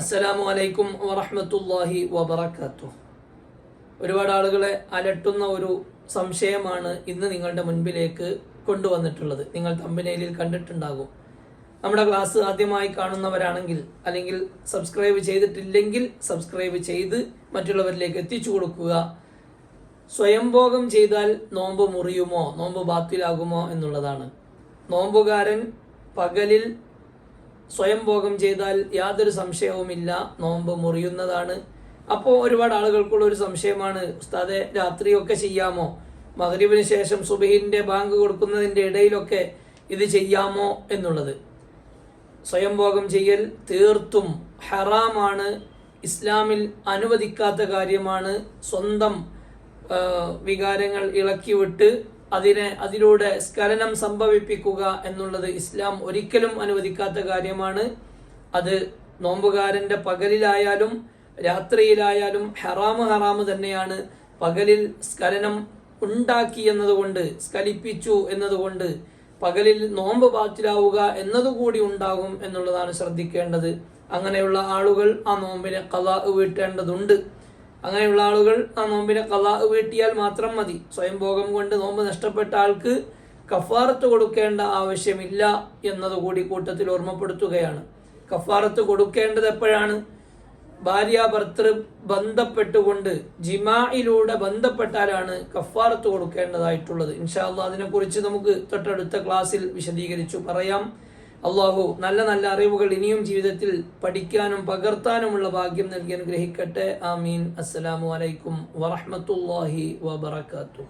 അസ്സലാമു അലൈക്കും വറഹമത്തല്ലാഹി വബറകാത്തു. ഒരുപാട് ആളുകളെ അലട്ടുന്ന ഒരു സംശയമാണ് ഇന്ന് നിങ്ങളുടെ മുൻപിലേക്ക് കൊണ്ടുവന്നിട്ടുള്ളത്. നിങ്ങൾ തമ്പനയിലിൽ കണ്ടിട്ടുണ്ടാകും. നമ്മുടെ ക്ലാസ് ആദ്യമായി കാണുന്നവരാണെങ്കിൽ അല്ലെങ്കിൽ സബ്സ്ക്രൈബ് ചെയ്തിട്ടില്ലെങ്കിൽ സബ്സ്ക്രൈബ് ചെയ്ത് മറ്റുള്ളവരിലേക്ക് എത്തിച്ചു കൊടുക്കുക. സ്വയംഭോഗം ചെയ്താൽ നോമ്പ് മുറിയുമോ? നോമ്പ് ബാത്തിലാകുമോ എന്നുള്ളതാണ്. നോമ്പുകാരൻ പകലിൽ സ്വയം ഭോഗം ചെയ്താൽ യാതൊരു സംശയവുമില്ല. നോമ്പ് മുറിയുന്നതാണ്. അപ്പോൾ ഒരുപാട് ആളുകൾക്കുള്ള ഒരു സംശയമാണ് ഉസ്താദെ രാത്രിയൊക്കെ ചെയ്യാമോ? മഗ്രിബിന് ശേഷം സുബഹിന്റെ ബാങ്ക് കൊടുക്കുന്നതിന്റെ ഇടയിലൊക്കെ ഇത് ചെയ്യാമോ? എന്നുള്ളത്. സ്വയം ഭോഗം ചെയ്യൽ തീർത്തും ഹറാമാണ് ഇസ്ലാമിൽ അനുവദിക്കാത്ത കാര്യമാണ്. സ്വന്തം വികാരങ്ങൾ ഇളക്കിവിട്ട് അതിനെ അതിലൂടെ സ്ഖലനം സംഭവിപ്പിക്കുക എന്നുള്ളത് ഇസ്ലാം ഒരിക്കലും അനുവദിക്കാത്ത കാര്യമാണ്. അത് നോമ്പുകാരന്റെ പകലിലായാലും രാത്രിയിലായാലും ഹറാമ് ഹറാമ് തന്നെയാണ്. പകലിൽ സ്ഖലനം ഉണ്ടാക്കി എന്നതുകൊണ്ട് സ്കലിപ്പിച്ചു എന്നതുകൊണ്ട് പകലിൽ നോമ്പ് ബാത്തിലാവുക എന്നതുകൂടി ഉണ്ടാകും എന്നുള്ളതാണ് ശ്രദ്ധിക്കേണ്ടത്. അങ്ങനെയുള്ള ആളുകൾ ആ നോമ്പിനെ കലാ വീട്ടേണ്ടതുണ്ട്. അങ്ങനെയുള്ള ആളുകൾ ആ നോമ്പിനെ കലാ വീട്ടിയാൽ മാത്രം മതി. സ്വയം ഭോഗം കൊണ്ട് നോമ്പ് നഷ്ടപ്പെട്ട ആൾക്ക് കഫാറത്ത് കൊടുക്കേണ്ട ആവശ്യമില്ല എന്നതുകൂടി കൂട്ടത്തിൽ ഓർമ്മപ്പെടുത്തുകയാണ്. കഫാറത്ത് കൊടുക്കേണ്ടത് എപ്പോഴാണ്? ഭാര്യ ഭർത്തൃ ബന്ധപ്പെട്ടുകൊണ്ട് ജിമായിലൂടെ ബന്ധപ്പെട്ടാലാണ് കഫാറത്ത് കൊടുക്കേണ്ടതായിട്ടുള്ളത്. ഇൻഷാല്ല അതിനെക്കുറിച്ച് നമുക്ക് തൊട്ടടുത്ത ക്ലാസ്സിൽ വിശദീകരിച്ചു പറയാം. അള്ളാഹു നല്ല നല്ല അറിവുകൾ ഇനിയും ജീവിതത്തിൽ പഠിക്കാനും പകർത്താനുമുള്ള ഭാഗ്യം നൽകി അനുഗ്രഹിക്കട്ടെ. ആമീൻ. അസ്സലാമു അലൈക്കും വറഹ്മത്തുള്ളാഹി വബറകാതുഹു.